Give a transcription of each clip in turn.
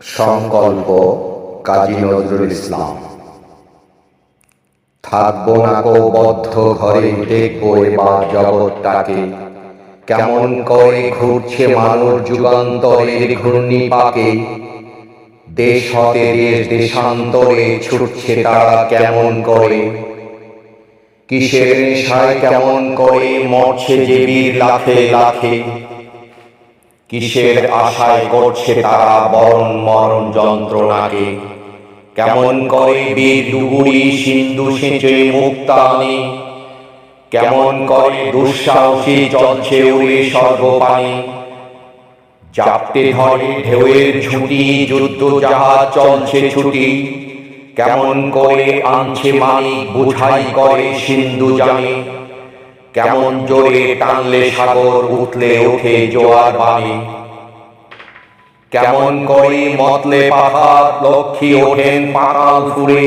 সংকল্প কাজী নজরুল ইসলাম। থাকব না কো বদ্ধ ঘরে, দেখব এবার জগৎটাকে। কেমন করে ঘুরছে মানুষ যুগান্তরের ঘূর্ণি পাকে দেশ হতে দেশ, দেশান্তরে ছুটছে তারা কেমন করে। কিসের নেশায় কেমন করে মরছে যে বীর লাখে লাখে। কিসের আশায় করছে তারা বরণ মরণ যন্ত্রণাকে? কেমন করে বীর ডুবুরি সিন্ধু সেচে মুক্তানি কেমন করে দুঃসাহসী চলছে উড়ে সর্বপানি চাপতে ধরে ঢেউয়ের ছুটি যুদ্ধ জাহাজ চলছে ছুটি। কেমন করে আনছে মানি বুঝাই করে সিন্ধু জানি? কেমন জোরে টানলে সাগর, উঠলে ওঠে জোয়ার বাণী। কেমন করে মতলে পাহাড় লক্ষ্মী ওঠেন পাতাল ফুরে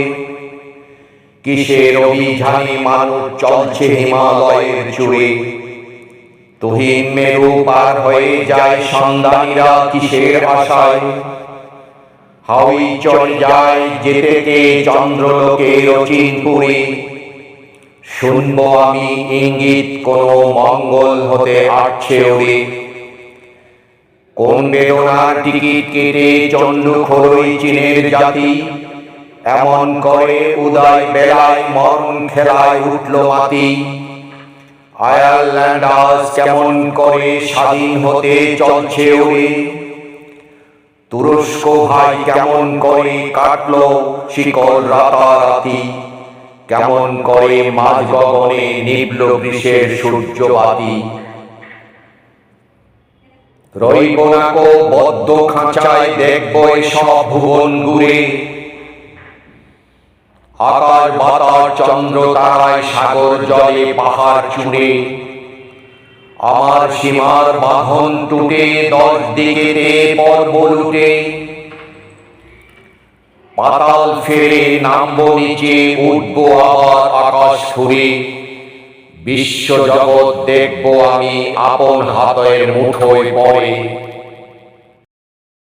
কিসের অভিযানে মানুষ চলছে হিমালয়ের চূড়ে তুহিন মেরু পার হয়ে যায় সন্ধানীরা কিসের আশায়। হাওই চল যায় যেতে কে চন্দ্রলোকের অচিনপুরে শুনব আমি ইঙ্গিত, কোন মঙ্গল হতে আসছে ওরে। কোন বেদনার টিকিট কেটে চন্ডু খরই চীনের জাতি? এমন করে উদয় বেলায় মরণ খেলায় উঠল মাতি আয়ারল্যান্ড আজ কেমন করে স্বাধীন হতে চলছে ওরে। তুরস্ক ভাই কেমন করে কাটলো শিকল রাতারাতি। কেমন করে মাঝ গগনে নিবল গ্রীষের সূর্যবাতি রইব বদ্ধ খাঁচায়, দেখব সব ভুবন ঘুরে বাতার চন্দ্র তারায়, সাগর জলে, পাহাড় চুড়ে। আমার সীমার বাঁধন টুটে, দশ দিকেতে পর্ব লুটে। পাতাল ফেরে নামবো নিচে, উঠবো আবার আকাশ ফুরে বিশ্ব জগৎ দেখব আমি আপন হাতের মুঠোয় পড়ে।